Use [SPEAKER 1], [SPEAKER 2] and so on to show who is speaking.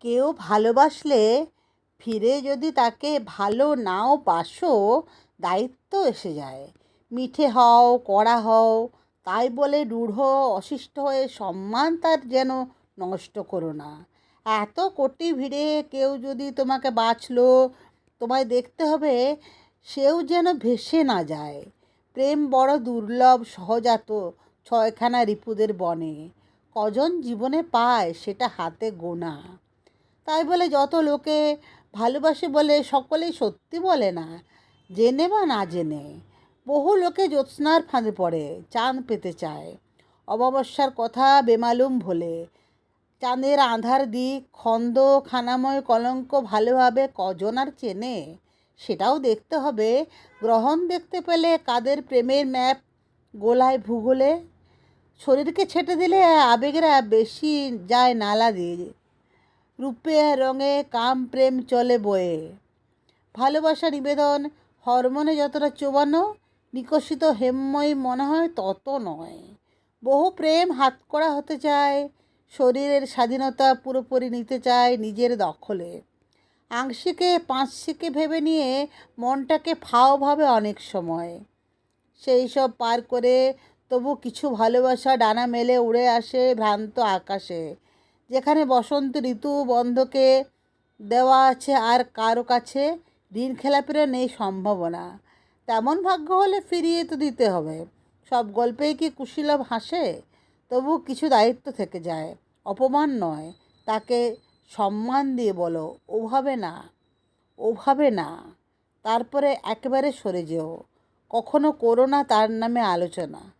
[SPEAKER 1] কেউ ভালোবাসলে ফিরে যদি তাকে ভালো নাও বাসো, দায়িত্ব এসে যায়। মিঠে হও, কড়া হও, তাই বলে রূঢ়, অশিষ্ট হয়ে সম্মান তার যেন নষ্ট করো না। এত কোটি ভিড়ে কেউ যদি তোমাকে বাঁচলো, তোমায় দেখতে হবে সেও যেন ভেসে না যায়। প্রেম বড় দুর্লভ, সহজাত, ছয়খানা রিপুদের বনে। কজন জীবনে পায় সেটা হাতে গোনা। তাই বলে যত লোকে ভালোবাসে বলে, সকলেই সত্যি বলে না। জেনে বা না জেনে, বহু লোকে জ্যোৎস্নার ফাঁদে পড়ে, চাঁদ পেতে চায়। অমাবস্যার কথা বেমালুম ভোলে, চাঁদের আধার দিক, খন্দ, খানাময় কলঙ্ক ভালোভাবে কজন আর চেনে? সেটাও দেখতে হবে। গ্রহণ দেখতে পেলে কাদের প্রেমের ম্যাপ গোলায় ভূগোলে? শরীরকে ছেটে দিলে আবেগেরা বেশি যায় নালা দিয়ে। রূপে রঙে কাম প্রেম চলে বয়ে। ভালোবাসা নিবেদন, হরমোনে যতটা চোবানো, নিকশিত হেমময় মনে হয় তত নয়। বহু প্রেম হাত করা হতে চায়, শরীরের স্বাধীনতা পুরোপুরি নিতে চায় নিজের দখলে। আংশিকে পাঁচশিকে ভেবে নিয়ে মনটাকে ফাও ভাবে অনেক সময়। সেই সব পার করে তবু কিছু ভালোবাসা ডানা মেলে উড়ে আসে ভ্রান্ত আকাশে। যেখানে বসন্ত ঋতু বন্ধকে দেওয়া আছে আর কারও কাছে দিন খেলাপিরও নেই সম্ভাবনা। তেমন ভাগ্য হলে ফিরিয়ে তো দিতে হবে। সব গল্পেই কি কুশীলভ হাসে? তবু কিছু দায়িত্ব থেকে যায়। অপমান নয়। তাকে সম্মান দিয়ে বলো, ওভাবে না ওভাবে না। তারপরে একেবারে সরে যেও। কখনো করো না তার নামে আলোচনা।